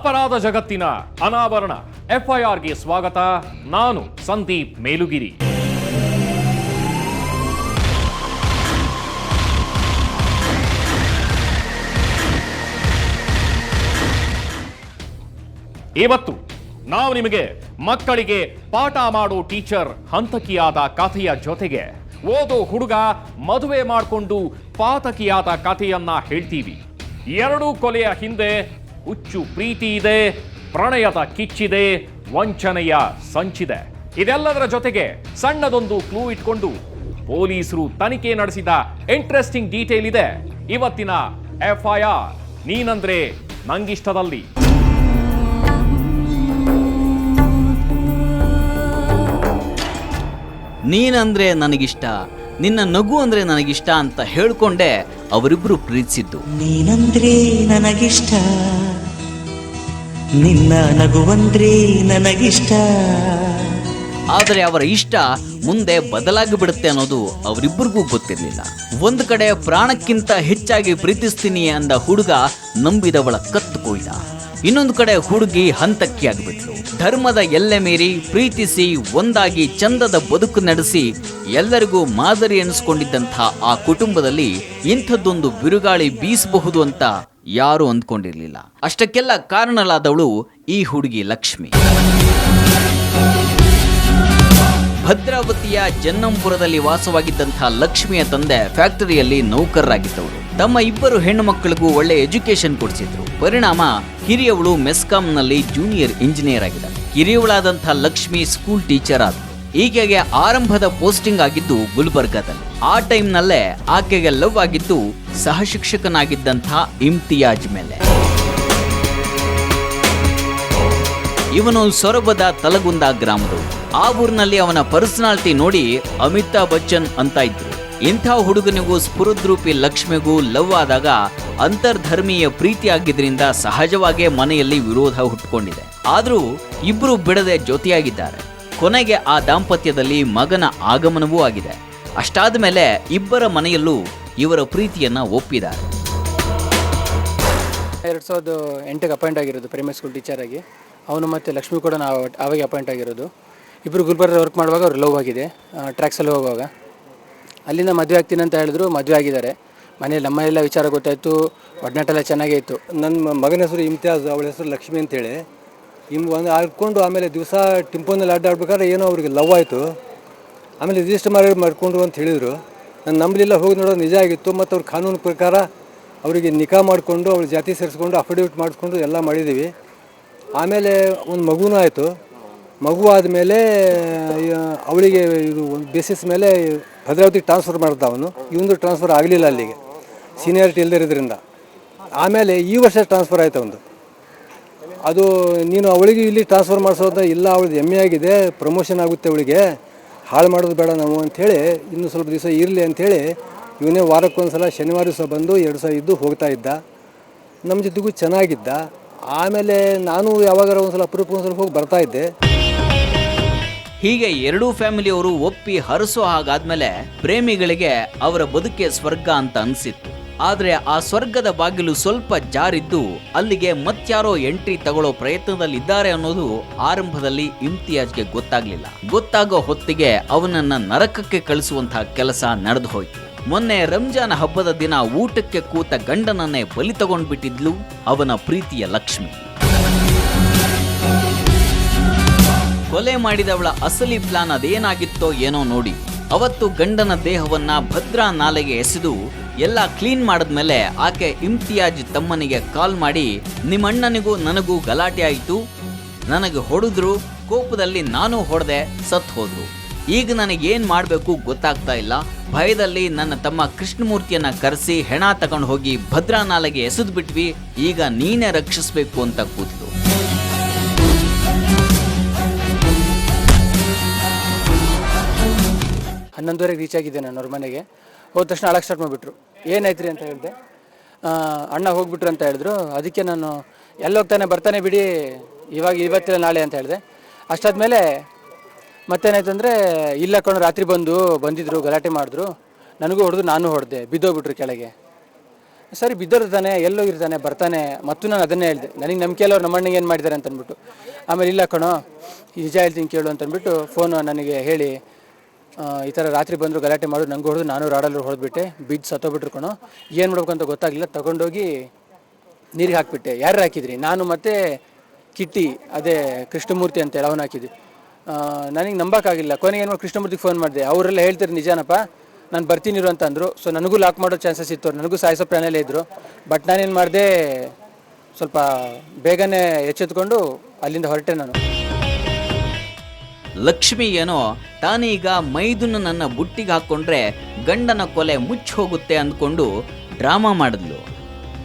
ಅಪರಾಧ ಜಗತ್ತಿನ ಅನಾವರಣ. ಎಫ್ಐಆರ್ಗೆ ಸ್ವಾಗತ. ನಾನು ಸಂದೀಪ್ ಮೇಲುಗಿರಿ. ಇವತ್ತು ನಾವು ನಿಮಗೆ ಮಕ್ಕಳಿಗೆ ಪಾಠ ಮಾಡೋ ಟೀಚರ್ ಹಂತಕಿಯಾದ ಕಥೆಯ ಜೊತೆಗೆ ಓದೋ ಹುಡುಗ ಮದುವೆ ಮಾಡಿಕೊಂಡು ಪಾತಕಿಯಾದ ಕಥೆಯನ್ನ ಹೇಳ್ತೀವಿ. ಎರಡೂ ಕೊಲೆಯ ಹಿಂದೆ ಹುಚ್ಚು ಪ್ರೀತಿ ಇದೆ ಪ್ರಣಯದ ಕಿಚ್ಚಿದೆ ವಂಚನೆಯ ಸಂಚಿದೆ. ಇದೆಲ್ಲದರ ಜೊತೆಗೆ ಸಣ್ಣದೊಂದು ಕ್ಲೂ ಇಟ್ಕೊಂಡು ಪೊಲೀಸರು ತನಿಖೆ ನಡೆಸಿದ ಇಂಟ್ರೆಸ್ಟಿಂಗ್ ಡೀಟೇಲ್ ಇದೆ. ಇವತ್ತಿನ ಎಫ್ಐಆರ್ ನೀನಂದ್ರೆ ನಂಗಿಷ್ಟದಲ್ಲಿ. ನೀನಂದ್ರೆ ನನಗಿಷ್ಟ ನಿನ್ನ ನಗು ಅಂದ್ರೆ ನನಗಿಷ್ಟ ಅಂತ ಹೇಳ್ಕೊಂಡೆ ಅವರಿಬ್ರು ಪ್ರೀತಿಸಿದ್ದು. ನೀನಂದ್ರೆ ನನಗಿಷ್ಟ. ನಿನ್ನ ನಗುವಂದ್ರೆ ನನಗಿಷ್ಟ. ಆದರೆ ಅವರ ಇಷ್ಟ ಮುಂದೆ ಬದಲಾಗಿ ಬಿಡುತ್ತೆ ಅನ್ನೋದು ಅವರಿಬ್ಬರಿಗೂ ಗೊತ್ತಿರಲಿಲ್ಲ. ಒಂದು ಕಡೆ ಪ್ರಾಣಕ್ಕಿಂತ ಹೆಚ್ಚಾಗಿ ಪ್ರೀತಿಸ್ತೀನಿ ಅಂದ ಹುಡುಗ ನಂಬಿದವಳ ಕತ್ತು ಇನ್ನೊಂದು ಕಡೆ ಹುಡುಗಿ ಹಂತಕ್ಕಿ ಆಗ್ಬಿಟ್ಲು. ಧರ್ಮದ ಎಲ್ಲೆ ಮೀರಿ ಪ್ರೀತಿಸಿ ಒಂದಾಗಿ ಚಂದದ ಬದುಕು ನಡೆಸಿ ಎಲ್ಲರಿಗೂ ಮಾದರಿ ಎನಿಸ್ಕೊಂಡಿದ್ದಂಥ ಆ ಕುಟುಂಬದಲ್ಲಿ ಇಂಥದ್ದೊಂದು ಬಿರುಗಾಳಿ ಬೀಸಬಹುದು ಅಂತ ಯಾರೂ ಅಂದ್ಕೊಂಡಿರಲಿಲ್ಲ. ಅಷ್ಟಕ್ಕೆಲ್ಲ ಕಾರಣಲಾದವಳು ಈ ಹುಡುಗಿ ಲಕ್ಷ್ಮಿ. ಭದ್ರಾವತಿಯ ಜನ್ನಂಪುರದಲ್ಲಿ ವಾಸವಾಗಿದ್ದಂಥ ಲಕ್ಷ್ಮಿಯ ತಂದೆ ಫ್ಯಾಕ್ಟರಿಯಲ್ಲಿ ನೌಕರರಾಗಿದ್ದವರು ತಮ್ಮ ಇಬ್ಬರು ಹೆಣ್ಣು ಮಕ್ಕಳಿಗೂ ಒಳ್ಳೆ ಎಜುಕೇಶನ್ ಕೊಡಿಸಿದ್ರು. ಪರಿಣಾಮ ಹಿರಿಯವಳು ಮೆಸ್ಕಾಂನಲ್ಲಿ ಜೂನಿಯರ್ ಇಂಜಿನಿಯರ್ ಆಗಿದ್ದಾರೆ ಕಿರಿಯವಳಾದಂಥ ಲಕ್ಷ್ಮಿ ಸ್ಕೂಲ್ ಟೀಚರ್ ಆದ್ರು ಈಕೆಗೆ ಆರಂಭದ ಪೋಸ್ಟಿಂಗ್ ಆಗಿದ್ದು ಗುಲ್ಬರ್ಗಾದಲ್ಲಿ. ಆ ಟೈಮ್ನಲ್ಲೇ ಆಕೆಗೆ ಲವ್ ಆಗಿದ್ದು ಸಹಶಿಕ್ಷಕನಾಗಿದ್ದಂಥ ಇಮ್ತಿಯಾಜ್ ಮೇಲೆ. ಇವನು ಸೊರಬದ ತಲಗುಂದ ಗ್ರಾಮದವರು ಆ ಊರಿನಲ್ಲಿ ಅವನ ಪರ್ಸನಾಲಿಟಿ ನೋಡಿ ಅಮಿತಾಬ್ ಬಚ್ಚನ್ ಅಂತ ಇದ್ರು. ಇಂಥ ಹುಡುಗನಿಗೂ ಸ್ಫುರದ್ರೂಪಿ ಲಕ್ಷ್ಮಿಗೂ ಲವ್ ಆದಾಗ ಅಂತರ್ಧರ್ಮೀಯ ಪ್ರೀತಿ ಆಗಿದ್ರಿಂದ ಸಹಜವಾಗೇ ಮನೆಯಲ್ಲಿ ವಿರೋಧ ಹುಟ್ಟುಕೊಂಡಿದೆ. ಆದರೂ ಇಬ್ಬರು ಬಿಡದೆ ಜೊತೆಯಾಗಿದ್ದಾರೆ ಕೊನೆಗೆ ಆ ದಾಂಪತ್ಯದಲ್ಲಿ ಮಗನ ಆಗಮನವೂ ಆಗಿದೆ. ಅಷ್ಟಾದ ಮೇಲೆ ಇಬ್ಬರ ಮನೆಯಲ್ಲೂ ಇವರ ಪ್ರೀತಿಯನ್ನ ಒಪ್ಪಿದ್ದಾರೆ. ಎರಡು ಸಾವಿರದ ಎಂಟಕ್ಕೆ ಅಪಾಯಿಂಟ್ ಆಗಿರೋದು ಪ್ರೈಮರಿ ಸ್ಕೂಲ್ ಟೀಚರ್ ಆಗಿ. ಅವನು ಮತ್ತು ಲಕ್ಷ್ಮಿ ಕೂಡ ನಾವು ಅವಾಗ ಅಪಾಯಿಂಟ್ ಆಗಿರೋದು. ಇಬ್ಬರು ಗುಲ್ಬರ್ಗ ವರ್ಕ್ ಮಾಡುವಾಗ ಅವ್ರು ಲವ್ ಆಗಿದೆ. ಟ್ರ್ಯಾಕ್ಸಲ್ಲಿ ಹೋಗುವಾಗ. ಅಲ್ಲಿಂದ ಮದುವೆ ಆಗ್ತೀನಿ ಅಂತ ಹೇಳಿದ್ರು ಮದುವೆ ಆಗಿದ್ದಾರೆ. ಮನೇಲಿ ನಮ್ಮ ಎಲ್ಲ ವಿಚಾರ ಗೊತ್ತಾಯಿತು. ಒಡನಾಟೆಲ್ಲ ಚೆನ್ನಾಗೇ ಇತ್ತು. ನನ್ನ ಮಗನ ಹೆಸರು ಇಮ್ತಿಯಾಜ್, ಅವಳ ಹೆಸರು ಲಕ್ಷ್ಮಿ ಅಂತೇಳಿ. ಇಮ್ ಒಂದು ಹಾಕ್ಕೊಂಡು ಆಮೇಲೆ ದಿವಸ ಟಿಂಪೋನಲ್ಲಿ ಅಡ್ಡಾಡ್ಬೇಕಾದ್ರೆ ಏನೋ ಅವ್ರಿಗೆ ಲವ್ ಆಯಿತು. ಆಮೇಲೆ ರಿಜಿಸ್ಟರ್ ಮಾಡಿ ಮಾಡ್ಕೊಂಡ್ರು ಅಂತ ಹೇಳಿದರು. ನಾನು ನಂಬಲಿಲ್ಲ, ಹೋಗಿ ನೋಡೋದು ನಿಜ ಆಗಿತ್ತು. ಮತ್ತು ಅವ್ರ ಕಾನೂನು ಪ್ರಕಾರ ಅವರಿಗೆ ನಿಕಾ ಮಾಡಿಕೊಂಡು, ಅವ್ರ ಜಾತಿ ಸೇರಿಸ್ಕೊಂಡು ಅಫಿಡವಿಟ್ ಮಾಡಿಕೊಂಡು ಎಲ್ಲ ಮಾಡಿದ್ದೀವಿ ಆಮೇಲೆ ಒಂದು ಮಗುನೂ ಆಯಿತು. ಮಗು ಆದಮೇಲೆ ಅವಳಿಗೆ ಇದು ಒಂದು ಬೇಸಿಸ್ ಮೇಲೆ ಭದ್ರಾವತಿಗೆ ಟ್ರಾನ್ಸ್ಫರ್ ಮಾಡ್ದ ಅವನು. ಇವನು ಟ್ರಾನ್ಸ್ಫರ್ ಆಗಲಿಲ್ಲ ಅಲ್ಲಿಗೆ. ಸೀನಿಯಾರಿಟಿ ಇಲ್ಲದಿರೋದ್ರಿಂದ ಆಮೇಲೆ ಈ ವರ್ಷ ಟ್ರಾನ್ಸ್ಫರ್ ಆಯಿತು ಅವನು ಅದು ನೀನು ಅವಳಿಗೆ ಇಲ್ಲಿ ಟ್ರಾನ್ಸ್ಫರ್ ಮಾಡಿಸೋದ ಇಲ್ಲ, ಅವಳದ್ದು ಎಮ್ಮೆ ಆಗಿದೆ ಪ್ರಮೋಷನ್ ಆಗುತ್ತೆ ಅವಳಿಗೆ. ಹಾಳು ಮಾಡೋದು ಬೇಡ ನಾವು ಅಂಥೇಳಿ ಇನ್ನು ಸ್ವಲ್ಪ ದಿವಸ ಇರಲಿ ಅಂಥೇಳಿ ಇವನೇ ವಾರಕ್ಕೊಂದ್ಸಲ ಶನಿವಾರ ದಿವಸ ಬಂದು ಎರಡು ಸಾವಿರ ಇದ್ದು ಹೋಗ್ತಾ ಇದ್ದ. ನಮ್ಮ ಜೊತೆಗೂ ಚೆನ್ನಾಗಿದ್ದ. ಆಮೇಲೆ ನಾನು ಯಾವಾಗಾರ ಒಂದ್ಸಲ ಅಪರೂಪ ಒಂದ್ಸಲ ಹೋಗಿ ಬರ್ತಾ ಇದ್ದೆ. ಹೀಗೆ ಎರಡೂ ಫ್ಯಾಮಿಲಿಯವರು ಒಪ್ಪಿ ಹರಸೋ ಹಾಗಾದ್ಮೇಲೆ ಪ್ರೇಮಿಗಳಿಗೆ ಅವರ ಬದುಕೆ ಸ್ವರ್ಗ ಅಂತ ಅನ್ಸಿತ್ತು. ಆದ್ರೆ ಆ ಸ್ವರ್ಗದ ಬಾಗಿಲು ಸ್ವಲ್ಪ ಜಾರಿದ್ದು ಅಲ್ಲಿಗೆ ಮತ್ಯಾರೋ ಎಂಟ್ರಿ ತಗೊಳ್ಳೋ ಪ್ರಯತ್ನದಲ್ಲಿದ್ದಾರೆ ಅನ್ನೋದು ಆರಂಭದಲ್ಲಿ ಇಮ್ತಿಯಾಜ್ಗೆ ಗೊತ್ತಾಗ್ಲಿಲ್ಲ. ಗೊತ್ತಾಗೋ ಹೊತ್ತಿಗೆ ಅವನನ್ನ ನರಕಕ್ಕೆ ಕಳಿಸುವಂತಹ ಕೆಲಸ ನಡೆದು ಹೋಯ್ತು. ಮೊನ್ನೆ ರಂಜಾನ್ ಹಬ್ಬದ ದಿನ ಊಟಕ್ಕೆ ಕೂತ ಗಂಡನನ್ನೇ ಬಲಿ ತಗೊಂಡ್ಬಿಟ್ಟಿದ್ಲು ಅವನ ಪ್ರೀತಿಯ ಲಕ್ಷ್ಮಿ. ಕೊಲೆ ಮಾಡಿದವಳ ಅಸಲಿ ಪ್ಲಾನ್ ಅದೇನಾಗಿತ್ತೋ ಏನೋ ನೋಡಿ. ಅವತ್ತು ಗಂಡನ ದೇಹವನ್ನ ಭದ್ರಾ ನಾಲೆಗೆ ಎಸೆದು ಎಲ್ಲ ಕ್ಲೀನ್ ಮಾಡಿದ್ಮೇಲೆ ಆಕೆ ಇಮ್ತಿಯಾಜ್ ತಮ್ಮನಿಗೆ ಕಾಲ್ ಮಾಡಿ ನಿಮ್ಮಣ್ಣನಿಗೂ ನನಗೂ ಗಲಾಟೆ ಆಯಿತು. ನನಗೆ ಹೊಡೆದ್ರು, ಕೋಪದಲ್ಲಿ ನಾನು ಹೊಡೆದೆ, ಸತ್ ಹೋದ್ರು. ಈಗ ನನಗೇನು ಮಾಡಬೇಕು ಗೊತ್ತಾಗ್ತಾ ಇಲ್ಲ. ಭಯದಲ್ಲಿ ನನ್ನ ತಮ್ಮ ಕೃಷ್ಣಮೂರ್ತಿಯನ್ನು ಕರೆಸಿ ಹೆಣ ತಗೊಂಡು ಹೋಗಿ ಭದ್ರಾ ನಾಲೆಗೆ ಎಸೆದು ಬಿಟ್ವಿ ಈಗ ನೀನೇ ರಕ್ಷಿಸಬೇಕು ಅಂತ ಕೂತ್ಲು ಹನ್ನೊಂದುವರೆಗೆ ರೀಚ್ ಆಗಿದೆ ನಾನು ಅವ್ರ ಮನೆಗೆ. ಹೋದ ತಕ್ಷಣ ಅಳಕ್ಕೆ ಸ್ಟಾರ್ಟ್ ಮಾಡಿಬಿಟ್ರು. ಏನಾಯ್ತು ರೀ ಅಂತ ಹೇಳಿದೆ. ಅಣ್ಣ ಹೋಗ್ಬಿಟ್ರು ಅಂತ ಹೇಳಿದ್ರು. ಅದಕ್ಕೆ ನಾನು ಎಲ್ಲಿ ಹೋಗ್ತಾನೆ ಬರ್ತಾನೆ ಬಿಡಿ, ಇವಾಗ ಇವತ್ತಿಲ್ಲ, ನಾಳೆ ಅಂತ ಹೇಳಿದೆ. ಅಷ್ಟಾದ್ಮೇಲೆ ಮತ್ತೇನಾಯ್ತು ಅಂದರೆ, ಇಲ್ಲ ಕಣೋ, ರಾತ್ರಿ ಬಂದು ಬಂದಿದ್ರು, ಗಲಾಟೆ ಮಾಡಿದ್ರು. ನನಗೂ ಹೊಡೆದು ನಾನು ಹೊಡೆದೆ, ಬಿದ್ದೋಗ್ಬಿಟ್ರು ಕೆಳಗೆ. ಸರಿ ಬಿದ್ದೋರ್ತಾನೆ ಎಲ್ಲೋಗಿರ್ತಾನೆ ಬರ್ತಾನೆ. ಮತ್ತು ನಾನು ಅದನ್ನೇ ಹೇಳಿದೆ. ನನಗೆ ನಂಬಿಕೆ ಅವ್ರು ನಮ್ಮ ಅಣ್ಣಗೆ ಏನು ಮಾಡಿದ್ದಾರೆ ಅಂತಂದ್ಬಿಟ್ಟು ಆಮೇಲೆ, ಇಲ್ಲ ಕಣೋ ನಿಜ ಹೇಳ್ತೀನಿ ಕೇಳು ಅಂತಂದ್ಬಿಟ್ಟು ಫೋನು ನನಗೆ ಹೇಳಿ ಈ ಥರ ರಾತ್ರಿ ಬಂದರು ಗಲಾಟೆ ಮಾಡು, ನಂಗೆ ಹೊಡೆದು ನಾನು ರಾಡಲ್ಲಿ ಹೊಡೆದ್ಬಿಟ್ಟೆ ಬಿದ್ದು ಸತ್ತೋಗ್ಬಿಟ್ರು ಕಣೋ. ಏನು ಮಾಡ್ಬೇಕು ಅಂತ ಗೊತ್ತಾಗಲಿಲ್ಲ, ತಗೊಂಡೋಗಿ ನೀರಿಗೆ ಹಾಕಿಬಿಟ್ಟೆ. ಯಾರು ಹಾಕಿದ್ರಿ? ನಾನು ಮತ್ತು ಕಿಟ್ಟಿ, ಅದೇ ಕೃಷ್ಣಮೂರ್ತಿ ಅಂತೇಳಿ ಅವನು ಹಾಕಿದ್ವಿ. ನನಗೆ ನಂಬಕ್ಕಾಗಿಲ್ಲ. ಕೊನೆಗೆ ಏನು ಮಾಡಿ, ಕೃಷ್ಣಮೂರ್ತಿಗೆ ಫೋನ್ ಮಾಡಿದೆ. ಅವರೆಲ್ಲ ಹೇಳ್ತಾರೆ ನಿಜಾನಪ್ಪ, ನಾನು ಬರ್ತೀನಿರು ಅಂತ ಅಂದರು ಸೊ ನನಗೂ ಲಾಕ್ ಮಾಡೋ ಚಾನ್ಸಸ್ ಇತ್ತು ನನಗೂ ಸಾಯಿಸೋ ಪ್ಲಾನಲ್ಲೇ ಇದ್ದರು ಬಟ್ ನಾನೇನು ಮಾಡಿದೆ, ಸ್ವಲ್ಪ ಬೇಗನೆ ಎಚ್ಚೆತ್ಕೊಂಡು ಅಲ್ಲಿಂದ ಹೊರಟೆ ನಾನು. ಲಕ್ಷ್ಮಿ ಏನೋ, ತಾನೀಗ ಮೈದುನ ನನ್ನ ಬುಟ್ಟಿಗೆ ಹಾಕ್ಕೊಂಡ್ರೆ ಗಂಡನ ಕೊಲೆ ಮುಚ್ಚಿ ಹೋಗುತ್ತೆ ಅಂದ್ಕೊಂಡು ಡ್ರಾಮಾ ಮಾಡಿದ್ಲು.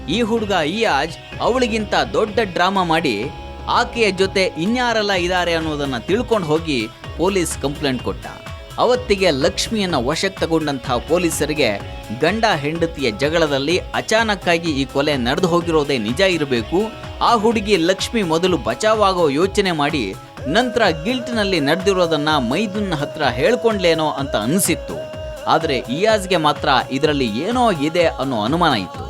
ಈ ಹುಡುಗ ಇಯಾಜ್ ಅವಳಿಗಿಂತ ದೊಡ್ಡ ಡ್ರಾಮಾ ಮಾಡಿ ಆಕೆಯ ಜೊತೆ ಇನ್ಯಾರೆಲ್ಲ ಇದ್ದಾರೆ ಅನ್ನೋದನ್ನು ತಿಳ್ಕೊಂಡು ಹೋಗಿ ಪೊಲೀಸ್ ಕಂಪ್ಲೇಂಟ್ ಕೊಟ್ಟ. ಅವತ್ತಿಗೆ ಲಕ್ಷ್ಮಿಯನ್ನು ವಶಕ್ಕೆ ತಗೊಂಡಂತಹ ಪೊಲೀಸರಿಗೆ ಗಂಡ ಹೆಂಡತಿಯ ಜಗಳದಲ್ಲಿ ಅಚಾನಕ್ಕಾಗಿ ಈ ಕೊಲೆ ನಡೆದು ಹೋಗಿರೋದೇ ನಿಜ ಇರಬೇಕು. ಆ ಹುಡುಗಿ ಲಕ್ಷ್ಮಿ ಮೊದಲು ಬಚಾವಾಗೋ ಯೋಚನೆ ಮಾಡಿ ನಂತರ ಗಿಲ್ಟ್ನಲ್ಲಿ ನಡೆದಿರೋದನ್ನು ಮೈದುನ್ನ ಹತ್ರ ಹೇಳ್ಕೊಂಡ್ಲೇನೋ ಅಂತ ಅನಿಸಿತ್ತು. ಆದರೆ ಇಯಾಜ್ಗೆ ಮಾತ್ರ ಇದರಲ್ಲಿ ಏನೋ ಇದೆ ಅನ್ನೋ ಅನುಮಾನ ಇತ್ತು.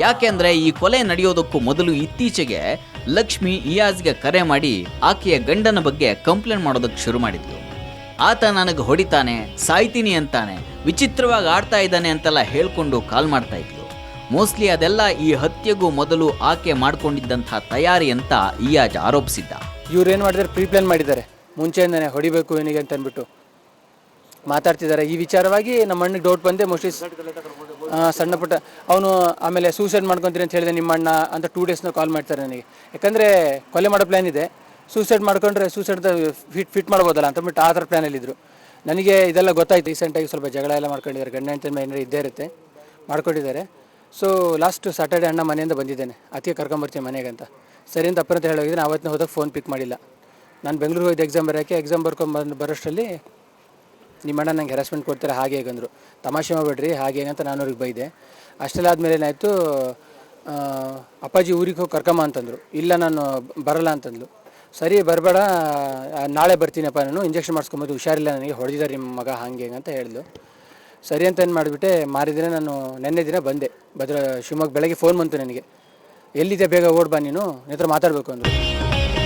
ಯಾಕೆಂದರೆ ಈ ಕೊಲೆ ನಡೆಯೋದಕ್ಕೂ ಮೊದಲು ಇತ್ತೀಚೆಗೆ ಲಕ್ಷ್ಮಿ ಇಯಾಜ್ಗೆ ಕರೆ ಮಾಡಿ ಆಕೆಯ ಗಂಡನ ಬಗ್ಗೆ ಕಂಪ್ಲೇಂಟ್ ಮಾಡೋದಕ್ಕೆ ಶುರು ಮಾಡಿದ್ಲು. ಆತ ನನಗೆ ಹೊಡಿತಾನೆ, ಸಾಯ್ತೀನಿ ಅಂತಾನೆ, ವಿಚಿತ್ರವಾಗಿ ಆಡ್ತಾ ಇದ್ದಾನೆ ಅಂತೆಲ್ಲ ಹೇಳ್ಕೊಂಡು ಕಾಲ್ ಮಾಡ್ತಾ ಇದ್ಲು. ಮೋಸ್ಟ್ಲಿ ಅದೆಲ್ಲ ಈ ಹತ್ಯೆಗೂ ಮೊದಲು ಆಕೆ ಮಾಡಿಕೊಂಡಿದ್ದಂಥ ತಯಾರಿ ಅಂತ ಇಯಾಜ್ ಆರೋಪಿಸಿದ್ದ. ಇವ್ರು ಏನು ಮಾಡಿದ್ದಾರೆ ಪ್ರೀ ಪ್ಲಾನ್ ಮಾಡಿದ್ದಾರೆ. ಮುಂಚೆಯಿಂದನೇ ಹೊಡಿಬೇಕು ಏನಿಗೆ ಅಂತ ಅಂದ್ಬಿಟ್ಟು ಮಾತಾಡ್ತಿದ್ದಾರೆ. ಈ ವಿಚಾರವಾಗಿ ನಮ್ಮ ಅಣ್ಣಗೆ ಡೌಟ್ ಬಂದೆ ಮೋಸ್ಟ್ಲಿ ಸಣ್ಣ ಪುಟ್ಟ, ಅವನು ಆಮೇಲೆ ಸೂಸೈಡ್ ಮಾಡ್ಕೊತೀನಿ ಅಂತ ಹೇಳಿದೆ ನಿಮ್ಮ ಅಣ್ಣ ಅಂತ ಟೂ ಡೇಸ್ನ ಕಾಲ್ ಮಾಡ್ತಾರೆ ನನಗೆ. ಯಾಕಂದರೆ ಕೊಲೆ ಮಾಡೋ ಪ್ಲ್ಯಾನ್ ಇದೆ. ಸೂಸೈಡ್ ಮಾಡ್ಕೊಂಡ್ರೆ ಸೂಸೈಡ್ ಫಿಟ್ ಫಿಟ್ ಮಾಡ್ಬೋದಲ್ಲ ಅಂತ ಬಿಟ್ಟು ಆ ಥರ ಪ್ಲ್ಯಾನಲ್ಲಿದ್ದರು ನನಗೆ ಇದೆಲ್ಲ ಗೊತ್ತಾಯ್ತು. ರೀಸೆಂಟಾಗಿ ಸ್ವಲ್ಪ ಜಗಳ ಎಲ್ಲ ಮಾಡ್ಕೊಂಡಿದ್ದಾರೆ. ಗಂಡ ಅಂತ ಏನಾರು ಇದ್ದೇ ಇರುತ್ತೆ. ಮಾಡ್ಕೊಂಡಿದ್ದಾರೆ ಸೊ ಲಾಸ್ಟ್ ಸ್ಯಾಟರ್ಡೆ ಅಣ್ಣ ಮನೆಯಿಂದ ಬಂದಿದ್ದೇನೆ. ಅದಕ್ಕೆ ಕರ್ಕೊಂಬರ್ತೀನಿ ಮನೆಗೆ ಅಂತ. ಸರಿ ಅಂತ ಅಪ್ಪನ ಹತ್ರ ಹೇಳೋಗಿದ್ದೀನಿ ಅವತ್ತಿನ ಹೋದಾಗ ಫೋನ್ ಪಿಕ್ ಮಾಡಿಲ್ಲ. ನಾನು ಬೆಂಗಳೂರು ಹೋಗಿದ್ದೆ ಎಕ್ಸಾಮ್ ಬರೋಕ್ಕೆ ಎಕ್ಸಾಮ್ ಬರ್ಕೊಂಡು ಬರೋಷ್ಟರಲ್ಲಿ ನಿಮ್ಮ ಅಣ್ಣ ನಂಗೆ ಹೆರಾಸ್ಮೆಂಟ್ ಕೊಡ್ತಾರೆ ಹಾಗೆ ಹೇಗಂದರು ತಮಾಷೆ ಮಾಡಬೇಡ್ರಿ, ಹಾಗೆ ಅಂತ ನಾನು ಅವ್ರಿಗೆ ಬೈದೆ. ಅಷ್ಟೆಲ್ಲ ಆದಮೇಲೆ ಏನಾಯಿತು ಅಪ್ಪಾಜಿ ಊರಿಗೆ ಹೋಗಿ ಕರ್ಕಮ್ಮ ಅಂತಂದರು. ಇಲ್ಲ, ನಾನು ಬರಲ್ಲ ಅಂತಂದ್ಲು. ಸರಿ, ಬರಬೇಡ ನಾಳೆ ಬರ್ತೀನಪ್ಪ ನಾನು ಇಂಜೆಕ್ಷನ್ ಮಾಡಿಸ್ಕೊಂಬೋದು ಹುಷಾರಿಲ್ಲ ನನಗೆ, ಹೊಡೆದಿದ್ದಾರೆ ನಿಮ್ಮ ಮಗ ಹಾಗೆ ಹೇಗೆ ಅಂತ ಹೇಳಿದ್ಲು. ಸರಿ ಅಂತ ಏನು ಮಾಡಿಬಿಟ್ಟೆ ಮಾರಿದಿನ ನಾನು, ನೆನ್ನೆ ದಿನ ಬಂದೆ. ಭದ್ರ ಶಿವಮೊಗ್ಗ ಬೆಳಗ್ಗೆ ಫೋನ್ ಬಂತು ನನಗೆ. ಎಲ್ಲಿದೆ ಬೇಗ ಓಡ್ ಬಾ ನೀನು? ನಿತ್ರ ಮಾತಾಡ್ಬೇಕು ಅಂದರು.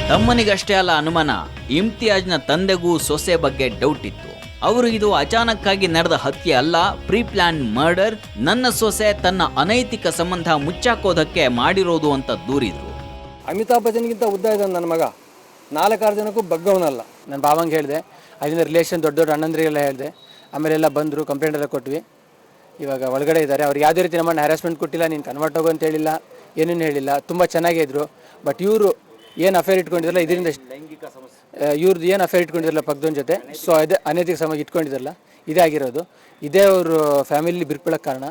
ತಮ್ಮನಿಗಷ್ಟೇ ಅಲ್ಲ ಅನುಮಾನ ಇಮ್ತಿಯಾಜ್ನ ತಂದೆಗೂ ಸೊಸೆ ಬಗ್ಗೆ ಡೌಟ್ ಇತ್ತು. ಅವರು ಇದು ಅಚಾನಕ್ಕಾಗಿ ನಡೆದ ಹತ್ಯೆ ಅಲ್ಲ ಪ್ರೀ ಪ್ಲಾನ್ ಮರ್ಡರ್ ನನ್ನ ಸೊಸೆ ತನ್ನ ಅನೈತಿಕ ಸಂಬಂಧ ಮುಚ್ಚಾಕೋದಕ್ಕೆ ಮಾಡಿರೋದು ಅಂತ ದೂರಿದ್ರು. ಅಮಿತಾಬ್ ಬಚ್ಚನ್ಗಿಂತ ಉದ್ದ ಇದ್ದಾನೆ ನನ್ನ ಮಗ. ನಾಲ್ಕಾರು ಜನಕ್ಕೂ ಬಗ್ಗವನಲ್ಲ. ನನ್ನ ಭಾವಂಗೆ ಹೇಳಿದೆ ಅಲ್ಲಿಂದ ರಿಲೇಷನ್ ದೊಡ್ಡ ದೊಡ್ಡ ಅಣ್ಣಂದ್ರಿಗೆಲ್ಲ ಹೇಳಿದೆ ಆಮೇಲೆ ಎಲ್ಲ ಬಂದರು ಕಂಪ್ಲೇಂಟ್ ಎಲ್ಲ ಕೊಟ್ವಿ. ಇವಾಗ ಒಳಗಡೆ ಇದ್ದಾರೆ ಅವ್ರು ಯಾವುದೇ ರೀತಿ ನಮ್ಮನ್ನು ಹ್ಯಾರಾಸ್ಮೆಂಟ್ ಕೊಟ್ಟಿಲ್ಲ ನೀನು ಕನ್ವರ್ಟ್ ಹೋಗು ಅಂತ ಹೇಳಿಲ್ಲ. ಏನೇನು ಹೇಳಿಲ್ಲ ತುಂಬ ಚೆನ್ನಾಗೇ ಇದ್ರು. ಬಟ್ ಇವರು ಏನು ಅಫೇರ್ ಇಟ್ಕೊಂಡಿದ್ರಲ್ಲ ಇದರಿಂದ ಇವ್ರದ್ದು ಏನು ಅಫೇರ್ ಇಟ್ಕೊಂಡಿದ್ರಲ್ಲ ಪಕ್ಕದೊಂದು ಜೊತೆ ಸೊ ಅದೇ ಅನೈತಿಕ ಸಮಾಜ ಇಟ್ಕೊಂಡಿದ್ರಲ್ಲ ಇದೇ ಆಗಿರೋದು. ಇದೇ ಅವರು ಫ್ಯಾಮಿಲಿ ಬಿರ್ಪಳಕ್ಕೆ ಕಾರಣ.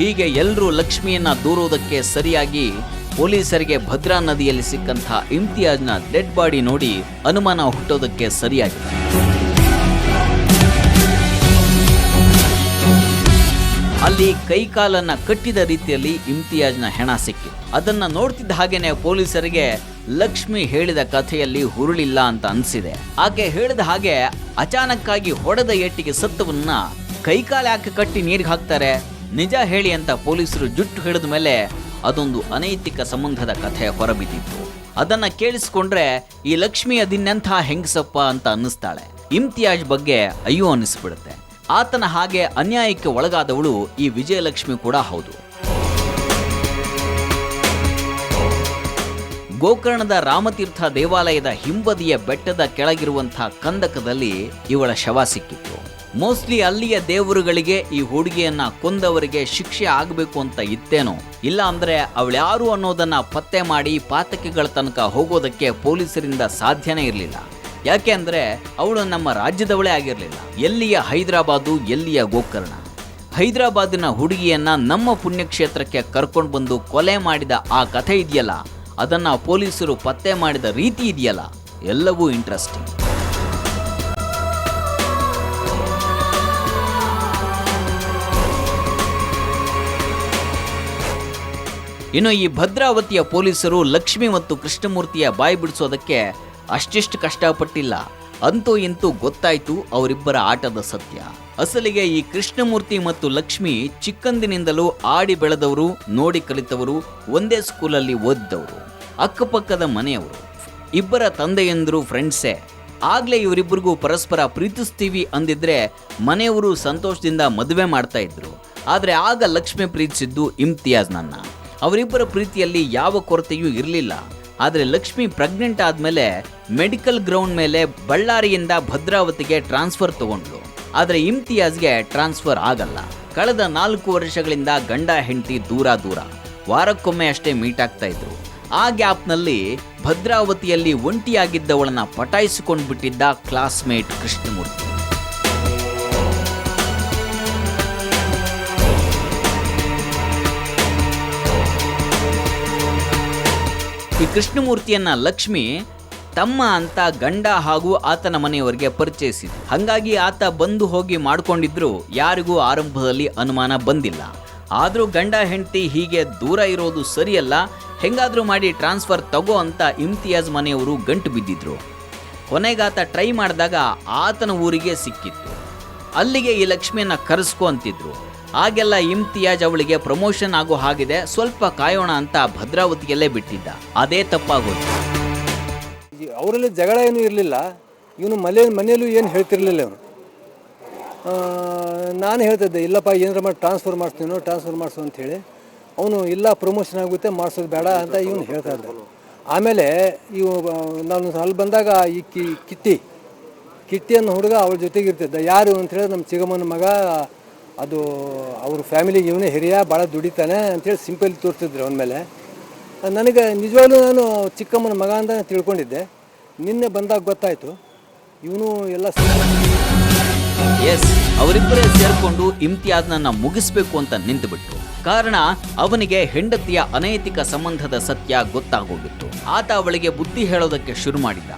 ಹೀಗೆ ಎಲ್ಲರೂ ಲಕ್ಷ್ಮಿಯನ್ನ ದೂರುವುದಕ್ಕೆ ಸರಿಯಾಗಿ ಪೊಲೀಸರಿಗೆ ಭದ್ರಾ ನದಿಯಲ್ಲಿ ಸಿಕ್ಕಂತಹ ಇಮ್ತಿಯಾಜ್ನ ಡೆಡ್ ಬಾಡಿ ನೋಡಿ ಅನುಮಾನ ಹುಟ್ಟೋದಕ್ಕೆ ಸರಿಯಾಗಿದೆ. ಅಲ್ಲಿ ಕೈಕಾಲನ್ನ ಕಟ್ಟಿದ ರೀತಿಯಲ್ಲಿ ಇಮ್ತಿಯಾಜ್ನ ಹೆಣ ಸಿಕ್ಕಿತು ಅದನ್ನ ನೋಡ್ತಿದ್ದ ಹಾಗೇನೆ ಪೊಲೀಸರಿಗೆ ಲಕ್ಷ್ಮಿ ಹೇಳಿದ ಕಥೆಯಲ್ಲಿ ಹುರುಳಿಲ್ಲ ಅಂತ ಅನ್ಸಿದೆ. ಆಕೆ ಹೇಳಿದ ಹಾಗೆ ಅಚಾನಕ್ಕಾಗಿ ಹೊಡೆದ ಏಟಿಗೆ ಸತ್ತವನ್ನ ಕೈಕಾಲ ಯಾಕೆ ಕಟ್ಟಿ ನೀರಿಗೆ ಹಾಕ್ತಾರೆ? ನಿಜ ಹೇಳಿ ಅಂತ ಪೊಲೀಸರು ಜುಟ್ಟು ಹಿಡಿದ ಮೇಲೆ ಅದೊಂದು ಅನೈತಿಕ ಸಂಬಂಧದ ಕಥೆ ಹೊರಬಿದ್ದಿತ್ತು. ಅದನ್ನ ಕೇಳಿಸ್ಕೊಂಡ್ರೆ ಈ ಲಕ್ಷ್ಮಿ ಅದಿನ್ನೆಂಥ ಹೆಂಗಸಪ್ಪ ಅಂತ ಅನ್ನಿಸ್ತಾಳೆ. ಇಮ್ತಿಯಾಜ್ ಬಗ್ಗೆ ಅಯ್ಯೋ ಅನ್ನಿಸ್ಬಿಡುತ್ತೆ. ಆತನ ಹಾಗೆ ಅನ್ಯಾಯಕ್ಕೆ ಒಳಗಾದವಳು ಈ ವಿಜಯಲಕ್ಷ್ಮಿ ಕೂಡ ಹೌದು. ಗೋಕರ್ಣದ ರಾಮತೀರ್ಥ ದೇವಾಲಯದ ಹಿಂಬದಿಯ ಬೆಟ್ಟದ ಕೆಳಗಿರುವಂತಹ ಕಂದಕದಲ್ಲಿ ಇವಳ ಶವ ಸಿಕ್ಕಿತ್ತು. ಮೋಸ್ಟ್ಲಿ ಅಲ್ಲಿಯ ದೇವರುಗಳಿಗೆ ಈ ಹುಡುಗಿಯನ್ನ ಕೊಂದವರಿಗೆ ಶಿಕ್ಷೆ ಆಗಬೇಕು ಅಂತ ಇತ್ತೇನೋ, ಇಲ್ಲ ಅಂದ್ರೆ ಅವಳ್ಯಾರು ಅನ್ನೋದನ್ನ ಪತ್ತೆ ಮಾಡಿ ಪಾತಕಿಗಳ ತನಕ ಹೋಗೋದಕ್ಕೆ ಪೊಲೀಸರಿಂದ ಸಾಧ್ಯನೇ ಇರಲಿಲ್ಲ. ಯಾಕೆ ಅಂದರೆ ಅವಳು ನಮ್ಮ ರಾಜ್ಯದವಳೇ ಆಗಿರಲಿಲ್ಲ. ಎಲ್ಲಿಯ ಹೈದರಾಬಾದು, ಎಲ್ಲಿಯ ಗೋಕರ್ಣ. ಹೈದರಾಬಾದಿನ ಹುಡುಗಿಯನ್ನ ನಮ್ಮ ಪುಣ್ಯಕ್ಷೇತ್ರಕ್ಕೆ ಕರ್ಕೊಂಡು ಬಂದು ಕೊಲೆ ಮಾಡಿದ ಆ ಕಥೆ ಇದೆಯಲ್ಲ? ಅದನ್ನು ಪೊಲೀಸರು ಪತ್ತೆ ಮಾಡಿದ ರೀತಿ ಇದೆಯಲ್ಲ? ಎಲ್ಲವೂ ಇಂಟ್ರೆಸ್ಟಿಂಗ್ ಇನ್ನು ಈ ಭದ್ರಾವತಿಯ ಪೊಲೀಸರು ಲಕ್ಷ್ಮಿ ಮತ್ತು ಕೃಷ್ಣಮೂರ್ತಿಯ ಬಾಯಿ ಬಿಡಿಸೋದಕ್ಕೆ ಅಷ್ಟಿಷ್ಟು ಕಷ್ಟಪಟ್ಟಿಲ್ಲ. ಅಂತೂ ಇಂತೂ ಗೊತ್ತಾಯ್ತು ಅವರಿಬ್ಬರ ಆಟದ ಸತ್ಯ. ಅಸಲಿಗೆ ಈ ಕೃಷ್ಣಮೂರ್ತಿ ಮತ್ತು ಲಕ್ಷ್ಮಿ ಚಿಕ್ಕಂದಿನಿಂದಲೂ ಆಡಿ ಬೆಳೆದವರು, ನೋಡಿ ಕಲಿತವರು, ಒಂದೇ ಸ್ಕೂಲಲ್ಲಿ ಓದಿದವರು, ಅಕ್ಕಪಕ್ಕದ ಮನೆಯವರು. ಇಬ್ಬರ ತಂದೆಯಂದರು ಫ್ರೆಂಡ್ಸೇ ಆಗ್ಲೇ ಇವರಿಬ್ಬರಿಗೂ ಪರಸ್ಪರ ಪ್ರೀತಿಸ್ತೀವಿ ಅಂದಿದ್ರೆ ಮನೆಯವರು ಸಂತೋಷದಿಂದ ಮದುವೆ ಮಾಡ್ತಾ ಇದ್ರು. ಆದರೆ ಆಗ ಲಕ್ಷ್ಮಿ ಪ್ರೀತಿಸಿದ್ದು ಇಮ್ತಿಯಾಜ್ನನ್ನ ಅವರಿಬ್ಬರ ಪ್ರೀತಿಯಲ್ಲಿ ಯಾವ ಕೊರತೆಯೂ ಇರಲಿಲ್ಲ. ಆದರೆ ಲಕ್ಷ್ಮಿ ಪ್ರೆಗ್ನೆಂಟ್ ಆದಮೇಲೆ ಮೆಡಿಕಲ್ ಗ್ರೌಂಡ್ ಮೇಲೆ ಬಳ್ಳಾರಿಯಿಂದ ಭದ್ರಾವತಿಗೆ ಟ್ರಾನ್ಸ್ಫರ್ ತಗೊಂಡ್ಲು ಆದರೆ ಇಮ್ತಿಯಾಜ್ಗೆ ಟ್ರಾನ್ಸ್ಫರ್ ಆಗಲ್ಲ. ಕಳೆದ ನಾಲ್ಕು ವರ್ಷಗಳಿಂದ ಗಂಡ ಹೆಂಡತಿ ದೂರ ದೂರ. ವಾರಕ್ಕೊಮ್ಮೆ ಅಷ್ಟೇ ಮೀಟ್ ಆಗ್ತಾ ಇದ್ರು. ಆ ಗ್ಯಾಪ್ನಲ್ಲಿ ಭದ್ರಾವತಿಯಲ್ಲಿ ಒಂಟಿಯಾಗಿದ್ದವಳನ್ನ ಪಟಾಯಿಸಿಕೊಂಡು ಬಿಟ್ಟಿದ್ದ ಕ್ಲಾಸ್ಮೇಟ್ ಕೃಷ್ಣಮೂರ್ತಿ. ಈ ಕೃಷ್ಣಮೂರ್ತಿಯನ್ನ ಲಕ್ಷ್ಮಿ ತಮ್ಮ ಅಂತ ಗಂಡ ಹಾಗೂ ಆತನ ಮನೆಯವರಿಗೆ ಪರಿಚಯಿಸಿದ್ರು ಹಂಗಾಗಿ ಆತ ಬಂದು ಹೋಗಿ ಮಾಡಿಕೊಂಡಿದ್ರು, ಯಾರಿಗೂ ಆರಂಭದಲ್ಲಿ ಅನುಮಾನ ಬಂದಿಲ್ಲ. ಆದರೂ ಗಂಡ ಹೆಂಡತಿ ಹೀಗೆ ದೂರ ಇರೋದು ಸರಿಯಲ್ಲ, ಹೆಂಗಾದರೂ ಮಾಡಿ ಟ್ರಾನ್ಸ್ಫರ್ ತಗೋ ಅಂತ ಇಮ್ತಿಯಾಜ್ ಮನೆಯವರು ಗಂಟು ಬಿದ್ದಿದ್ರು. ಕೊನೆಗಾತ ಟ್ರೈ ಮಾಡಿದಾಗ ಆತನ ಊರಿಗೆ ಸಿಕ್ಕಿತ್ತು. ಅಲ್ಲಿಗೆ ಈ ಲಕ್ಷ್ಮಿಯನ್ನು ಕರೆಸ್ಕೊ ಅಂತಿದ್ರು. ಆಗೆಲ್ಲ ಇಮ್ತಿಯಾಜ್ ಅವಳಿಗೆ ಪ್ರಮೋಷನ್ ಆಗೋ ಹಾಗಿದೆ. ಸ್ವಲ್ಪ ಕಾಯೋಣ ಅಂತ ಭದ್ರಾವತಿಯಲ್ಲೇ ಬಿಟ್ಟಿದ್ದ. ಅದೇ ತಪ್ಪಾಗೋದು ಅವರಲ್ಲಿ ಜಗಳ ಏನೂ ಇರಲಿಲ್ಲ. ಇವನು ಮನೆ ಮನೆಯಲ್ಲೂ ಏನು ಹೇಳ್ತಿರ್ಲಿಲ್ಲ ಅವನು. ನಾನು ಹೇಳ್ತಿದ್ದೆ, ಇಲ್ಲಪ್ಪ, ಏನಾರ ಮಾಡಿ ಟ್ರಾನ್ಸ್ಫರ್ ಮಾಡಿಸ್ತೀನೋ ಟ್ರಾನ್ಸ್ಫರ್ ಮಾಡಿಸು ಅಂಥೇಳಿ ಅವನು, ಇಲ್ಲ ಪ್ರಮೋಷನ್ ಆಗುತ್ತೆ, ಮಾಡಿಸೋದು ಬೇಡ ಅಂತ ಇವನು ಹೇಳ್ತಾ ಇದ್ದ. ಆಮೇಲೆ ಇವು ನಾನು ಅಲ್ಲಿ ಬಂದಾಗ ಈ ಕಿ ಕಿಟ್ಟಿ ಅನ್ನೋ ಹುಡುಗ ಅವಳ ಜೊತೆಗೆ ಇರ್ತಿದ್ದ ಯಾರು ಅಂತ ಹೇಳಿದ್ರೆ ನಮ್ಮ ಚಿಗಮ್ಮನ ಮಗ ಅದು ಅವ್ರ ಫ್ಯಾಮಿಲಿಗೆ ಇವನೇ ಹಿರಿಯ, ಭಾಳ ದುಡಿತಾನೆ ಅಂತೇಳಿ ಸಿಂಪಲ್ ತೋರಿಸ್ತಿದ್ರು ಅವನ ಮೇಲೆ. ನನಗೆ ನಿಜವಾಗ್ಲೂ ನಾನು ಚಿಕ್ಕಮ್ಮನ ಮಗ ಅಂತ ತಿಳ್ಕೊಂಡಿದ್ದೆ. ನಿನ್ನೆ ಬಂದಾಗ ಗೊತ್ತಾಯಿತು. ಇವನು ಎಲ್ಲ ಎಸ್ ಅವರಿಬ್ಬರೇ ಸೇರಿಕೊಂಡು ಇಮ್ತಿಯಾಜ್ನನ್ನ ಮುಗಿಸ್ಬೇಕು ಅಂತ ನಿಂತುಬಿಟ್ಟು ಕಾರಣ, ಅವನಿಗೆ ಹೆಂಡತಿಯ ಅನೈತಿಕ ಸಂಬಂಧದ ಸತ್ಯ ಗೊತ್ತಾಗೋಗಿತ್ತು. ಆತ ಅವಳಿಗೆ ಬುದ್ಧಿ ಹೇಳೋದಕ್ಕೆ ಶುರು ಮಾಡಿದ್ದ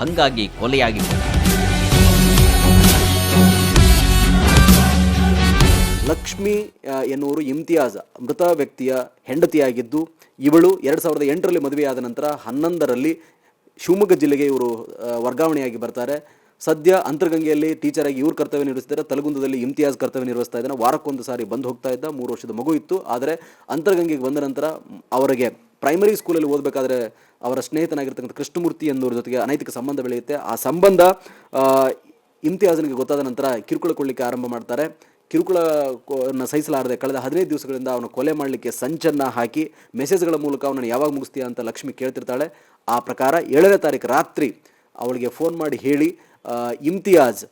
ಹಂಗಾಗಿ ಕೊಲೆಯಾಗಿ ಲಕ್ಷ್ಮಿ ಎನ್ನುವರು ಇಮ್ತಿಯಾಜ್, ಮೃತ ವ್ಯಕ್ತಿಯ ಹೆಂಡತಿಯಾಗಿದ್ದು, ಇವಳು ಎರಡು ಸಾವಿರದ ಎಂಟರಲ್ಲಿ ಮದುವೆಯಾದ ನಂತರ ಹನ್ನೊಂದರಲ್ಲಿ ಶಿವಮೊಗ್ಗ ಜಿಲ್ಲೆಗೆ ಇವರು ವರ್ಗಾವಣೆಯಾಗಿ ಬರ್ತಾರೆ. ಸದ್ಯ ಅಂತರ್ಗಂಗೆಯಲ್ಲಿ ಟೀಚರ್ ಆಗಿ ಇವ್ರು ಕರ್ತವ್ಯ ನಿರ್ವಹಿಸ್ತಾರೆ ತಲಗುಂದದಲ್ಲಿ ಇಮ್ತಿಯಾಜ್ ಕರ್ತವ್ಯ ನಿರ್ವಹಿಸ್ತಾ ಇದ್ದಾನೆ. ವಾರಕ್ಕೊಂದು ಸಾರಿ ಬಂದು ಹೋಗ್ತಾ ಇದ್ದ. ಮೂರು ವರ್ಷದ ಮಗು ಇತ್ತು. ಆದರೆ ಅಂತರ್ಗಂಗೆಗೆ ಬಂದ ನಂತರ ಅವರಿಗೆ ಪ್ರೈಮರಿ ಸ್ಕೂಲಲ್ಲಿ ಓದಬೇಕಾದ್ರೆ ಅವರ ಸ್ನೇಹಿತನಾಗಿರ್ತಕ್ಕಂಥ ಕೃಷ್ಣಮೂರ್ತಿ ಎನ್ನುವ್ರ ಜೊತೆಗೆ ಅನೈತಿಕ ಸಂಬಂಧ ಬೆಳೆಯುತ್ತೆ. ಆ ಸಂಬಂಧ ಇಮ್ತಿಯಾಜನಿಗೆ ಗೊತ್ತಾದ ನಂತರ ಕಿರುಕುಳ ಕೊಡಲಿಕ್ಕೆ ಆರಂಭ ಮಾಡ್ತಾರೆ. ಕಿರುಕುಳವನ್ನು ಸಹಿಸಲಾರದೆ ಕಳೆದ ಹದಿನೈದು ದಿವಸಗಳಿಂದ ಅವನು ಕೊಲೆ ಮಾಡಲಿಕ್ಕೆ ಸಂಚನ್ನು ಹಾಕಿ ಮೆಸೇಜ್ಗಳ ಮೂಲಕ ಅವನನ್ನು ಯಾವಾಗ ಮುಗಿಸ್ತೀಯ ಅಂತ ಲಕ್ಷ್ಮಿ ಕೇಳ್ತಿರ್ತಾಳೆ. ಆ ಪ್ರಕಾರ ಏಳನೇ ತಾರೀಕು ರಾತ್ರಿ ಅವಳಿಗೆ ಫೋನ್ ಮಾಡಿ ಹೇಳಿ ಇಮ್ತಿಯಾಜ್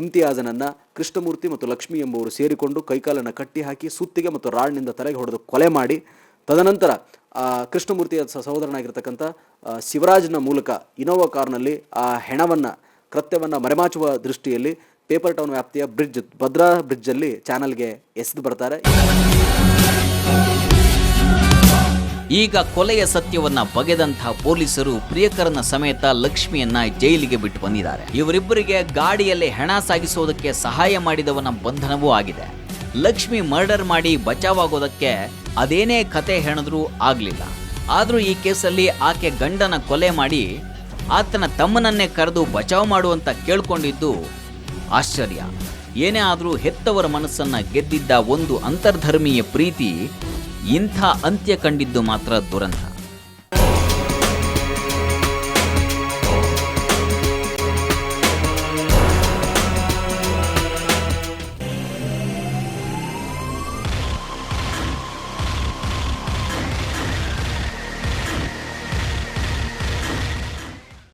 ಇಮ್ತಿಯಾಜನನ್ನು ಕೃಷ್ಣಮೂರ್ತಿ ಮತ್ತು ಲಕ್ಷ್ಮಿ ಎಂಬುವರು ಸೇರಿಕೊಂಡು ಕೈಕಾಲನ್ನು ಕಟ್ಟಿ ಹಾಕಿ ಸುತ್ತಿಗೆ ಮತ್ತು ರಾಡ್ನಿಂದ ತಲೆಗೆ ಹೊಡೆದು ಕೊಲೆ ಮಾಡಿ, ತದನಂತರ ಕೃಷ್ಣಮೂರ್ತಿಯ ಸಹೋದರನಾಗಿರ್ತಕ್ಕಂಥ ಶಿವರಾಜ್ನ ಮೂಲಕ ಇನೋವಾ ಕಾರ್ನಲ್ಲಿ ಆ ಹೆಣವನ್ನು, ಕೃತ್ಯವನ್ನು ಮರೆಮಾಚುವ ದೃಷ್ಟಿಯಲ್ಲಿ ಪೇಪರ್ ಟೌನ್ ವ್ಯಾಪ್ತಿಯ ಬ್ರಿಡ್ಜ್, ಭದ್ರಾ ಬ್ರಿಡ್ಜಲ್ಲಿ ಚಾನಲ್ಗೆ ಎಸೆದು ಬರ್ತಾರೆ. ಈಗ ಕೊಲೆಯ ಸತ್ಯವನ್ನ ಬಗೆದಂತಹ ಪೊಲೀಸರು ಪ್ರಿಯಕರನ ಸಮೇತ ಲಕ್ಷ್ಮಿಯನ್ನ ಜೈಲಿಗೆ ಬಿಟ್ಟು ಬಂದಿದ್ದಾರೆ. ಇವರಿಬ್ಬರಿಗೆ ಗಾಡಿಯಲ್ಲಿ ಹೆಣ ಸಾಗಿಸೋದಕ್ಕೆ ಸಹಾಯ ಮಾಡಿದವನ ಬಂಧನವೂ ಆಗಿದೆ. ಲಕ್ಷ್ಮಿ ಮರ್ಡರ್ ಮಾಡಿ ಬಚಾವಾಗೋದಕ್ಕೆ ಅದೇನೇ ಕತೆ ಹೆಣದ್ರೂ ಆಗ್ಲಿಲ್ಲ. ಆದರೂ ಈ ಕೇಸಲ್ಲಿ ಆಕೆ ಗಂಡನ ಕೊಲೆ ಮಾಡಿ ಆತನ ತಮ್ಮನನ್ನೇ ಕರೆದು ಬಚಾವ್ ಮಾಡುವಂತ ಕೇಳ್ಕೊಂಡಿದ್ದು ಆಶ್ಚರ್ಯ. ಏನೇ ಆದರೂ ಹೆತ್ತವರ ಮನಸ್ಸನ್ನು ಗೆದ್ದಿದ್ದ ಒಂದು ಅಂತರ್ಧರ್ಮೀಯ ಪ್ರೀತಿ ಇಂಥ ಅಂತ್ಯ ಕಂಡಿದ್ದು ಮಾತ್ರ ದುರಂತ.